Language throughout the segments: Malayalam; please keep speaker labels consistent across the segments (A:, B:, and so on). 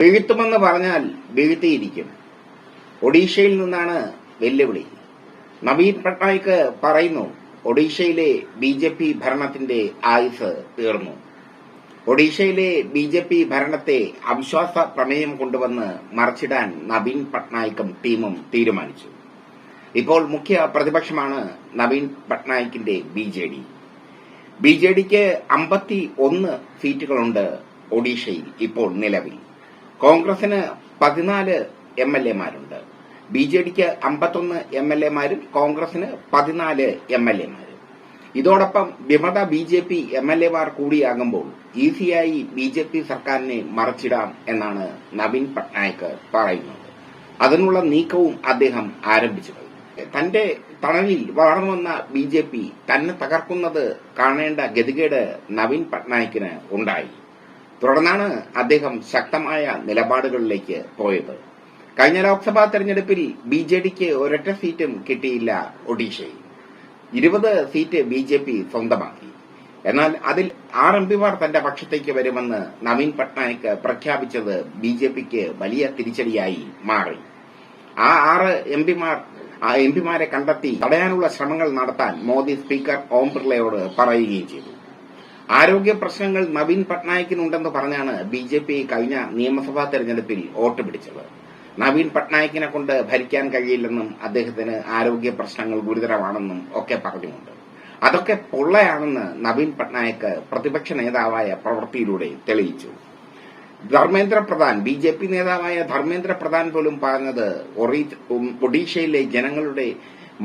A: വീഴ്ത്തുമെന്ന് പറഞ്ഞാൽ വീഴ്ത്തിയിരിക്കും ഒഡീഷയിൽ നിന്നാണ് വെല്ലുവിളി. നവീൻ പട്നായിക് പറയുന്നു ഒഡീഷയിലെ ബി ജെ പി ഭരണത്തിന്റെ ആയുസ് തീർന്നു. ഒഡീഷയിലെ ബി ജെ പി ഭരണത്തെ അവിശ്വാസ പ്രമേയം കൊണ്ടുവന്ന് മറിച്ചിടാൻ നവീൻ പട്നായിക്കും ടീമും തീരുമാനിച്ചു. ഇപ്പോൾ മുഖ്യ പ്രതിപക്ഷമാണ് Naveen പട്നായിക്കിന്റെ B J D B J ഡിക്ക് അമ്പത്തി ഒന്ന് സീറ്റുകളുണ്ട് ഒഡീഷയിൽ ഇപ്പോൾ നിലവിൽ. കോൺഗ്രസിന് പതിനാല് എം എൽ എമാരുണ്ട് ബി ജെ ഡിക്ക് അമ്പത്തൊന്ന് എം എൽ എമാരും കോൺഗ്രസിന് പതിനാല് എം എൽ എമാരും ഇതോടൊപ്പം വിമത B J P M L എമാർ കൂടിയാകുമ്പോൾ ഈസിയായി ബി ജെ പി സർക്കാരിനെ മറച്ചിടാം എന്നാണ് നവീൻ പട്നായിക് പറയുന്നത്. അതിനുള്ള നീക്കവും അദ്ദേഹം ആരംഭിച്ചു. തന്റെ തണലിൽ വളർന്നു വന്ന ബി ജെ പി തന്നെ തകർക്കുന്നത് കാണേണ്ട ഗതികേട് നവീൻ പട്നായിക്കിന് ഉണ്ടായി. തുടർന്നാണ് അദ്ദേഹം ശക്തമായ നിലപാടുകളിലേക്ക് പോയത്. കഴിഞ്ഞ ലോക്സഭാ തെരഞ്ഞെടുപ്പിൽ ബി ജെ ഡിക്ക് ഒരൊറ്റ സീറ്റും കിട്ടിയില്ല ഒഡീഷയിൽ. ഇരുപത് സീറ്റ് ബി ജെ പി സ്വന്തമാക്കി. എന്നാൽ അതിൽ ആർ എം പിമാർ തന്റെ പക്ഷത്തേക്ക് വരുമെന്ന് നവീൻ പട്നായിക് പ്രഖ്യാപിച്ചത് ബി ജെ പിക്ക് വലിയ തിരിച്ചടിയായി മാറി. ആ ആറ് എം പിമാർ ആ എം പിമാരെ കണ്ടെത്തി തടയാനുള്ള ശ്രമങ്ങൾ നടത്താൻ മോദി സ്പീക്കർ ഓം ബിർളയോട് പറയുകയും ചെയ്തു. ആരോഗ്യ പ്രശ്നങ്ങൾ നവീൻ പട്നായിക്കിനുണ്ടെന്ന് പറഞ്ഞാണ് ബി ജെ പി കഴിഞ്ഞ നിയമസഭാ തെരഞ്ഞെടുപ്പിൽ വോട്ട് പിടിച്ചത്. നവീൻ പട്നായിക്കിനെ കൊണ്ട് ഭരിക്കാൻ കഴിയില്ലെന്നും അദ്ദേഹത്തിന് ആരോഗ്യ പ്രശ്നങ്ങൾ ഗുരുതരമാണെന്നും ഒക്കെ പറഞ്ഞുകൊണ്ട് അതൊക്കെ പൊള്ളയാണെന്ന് നവീൻ പട്നായിക് പ്രതിപക്ഷ നേതാവായ പ്രവൃത്തിയിലൂടെ തെളിയിച്ചു. Dharmendra Pradhan B J P നേതാവായ ധർമ്മേന്ദ്ര പ്രധാൻ പോലും പറഞ്ഞത് ഒഡീഷയിലെ ജനങ്ങളുടെ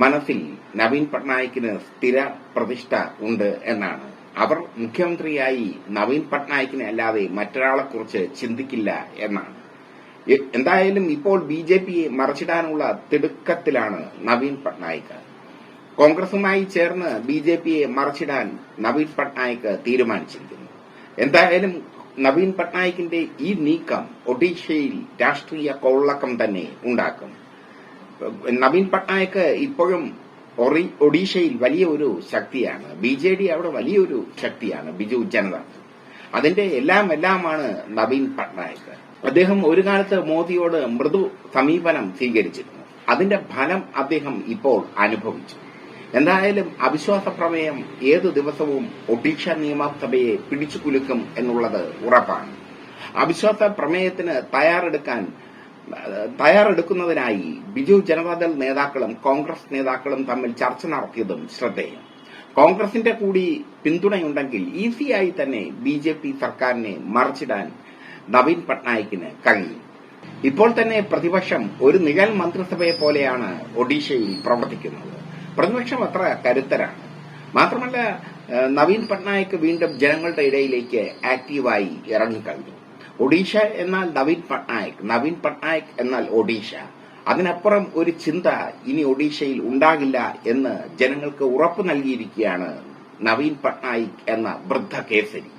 A: മനസ്സിൽ നവീൻ പട്നായിക്കിന് സ്ഥിര പ്രതിഷ്ഠ ഉണ്ട് എന്നാണ്. അവർ മുഖ്യമന്ത്രിയായി നവീൻ പട്നായിക്കിനെ അല്ലാതെ മറ്റൊരാളെക്കുറിച്ച് ചിന്തിക്കില്ല എന്നാണ്. എന്തായാലും ഇപ്പോൾ ബി ജെ പിയെ മറച്ചിടാനുള്ള തിടുക്കത്തിലാണ് നവീൻ പട്നായിക്. കോൺഗ്രസുമായി ചേർന്ന് ബി ജെ പിയെ മറച്ചിടാൻ നവീൻ പട്നായിക് തീരുമാനിച്ചിരിക്കുന്നു. എന്തായാലും നവീൻ പട്നായിക്കിന്റെ ഈ നീക്കം ഒഡീഷയിൽ രാഷ്ട്രീയ കൊള്ളക്കം തന്നെ ഉണ്ടാക്കും. നവീൻ പട്നായിക് ഇപ്പോഴും ഒഡീഷയിൽ വലിയ ഒരു ശക്തിയാണ്. ബി ജെ ഡി അവിടെ വലിയൊരു ശക്തിയാണ് ബിജു ജനത. അതിന്റെ എല്ലാം എല്ലാമാണ് നവീൻ പട്നായിക്. അദ്ദേഹം ഒരു കാലത്ത് മോദിയോട് മൃദു സമീപനം സ്വീകരിച്ചിരുന്നു. അതിന്റെ ഫലം അദ്ദേഹം ഇപ്പോൾ അനുഭവിച്ചു. എന്തായാലും അവിശ്വാസ പ്രമേയം ഏതു ദിവസവും ഒഡീഷ നിയമസഭയെ പിടിച്ചു കുലുക്കും എന്നുള്ളത് ഉറപ്പാണ്. അവിശ്വാസ പ്രമേയത്തിന് തയ്യാറെടുക്കാൻ തയ്യാറെടുക്കുന്നതിനായി ബിജു ജനതാദൾ നേതാക്കളും കോൺഗ്രസ് നേതാക്കളും തമ്മിൽ ചർച്ച നടത്തിയതും ശ്രദ്ധേയം. കോൺഗ്രസിന്റെ കൂടി പിന്തുണയുണ്ടെങ്കിൽ ഈസിയായി തന്നെ ബി ജെ പി സർക്കാരിനെ മറിച്ചിടാൻ നവീൻ പട്നായിക്കിന് കഴിയും. ഇപ്പോൾ തന്നെ പ്രതിപക്ഷം ഒരു നിഴൽ മന്ത്രിസഭയെ പോലെയാണ് ഒഡീഷയിൽ പ്രവർത്തിക്കുന്നത്. പ്രതിപക്ഷം അത്ര കരുത്തരാണ്. മാത്രമല്ല നവീൻ പട്നായിക് വീണ്ടും ജനങ്ങളുടെ ഇടയിലേക്ക് ആക്റ്റീവായി ഇറങ്ങിക്കഴിഞ്ഞു. ഒഡീഷ എന്നാൽ നവീൻ പട്നായിക്. നവീൻ പട്നായിക് എന്നാൽ ഒഡീഷ. അതിനപ്പുറം ഒരു ചിന്ത ഇനി ഒഡീഷയിൽ ഉണ്ടാകില്ല എന്ന് ജനങ്ങൾക്ക് ഉറപ്പ് നൽകിയിരിക്കുകയാണ് നവീൻ പട്നായിക് എന്ന വൃദ്ധ കേസരി.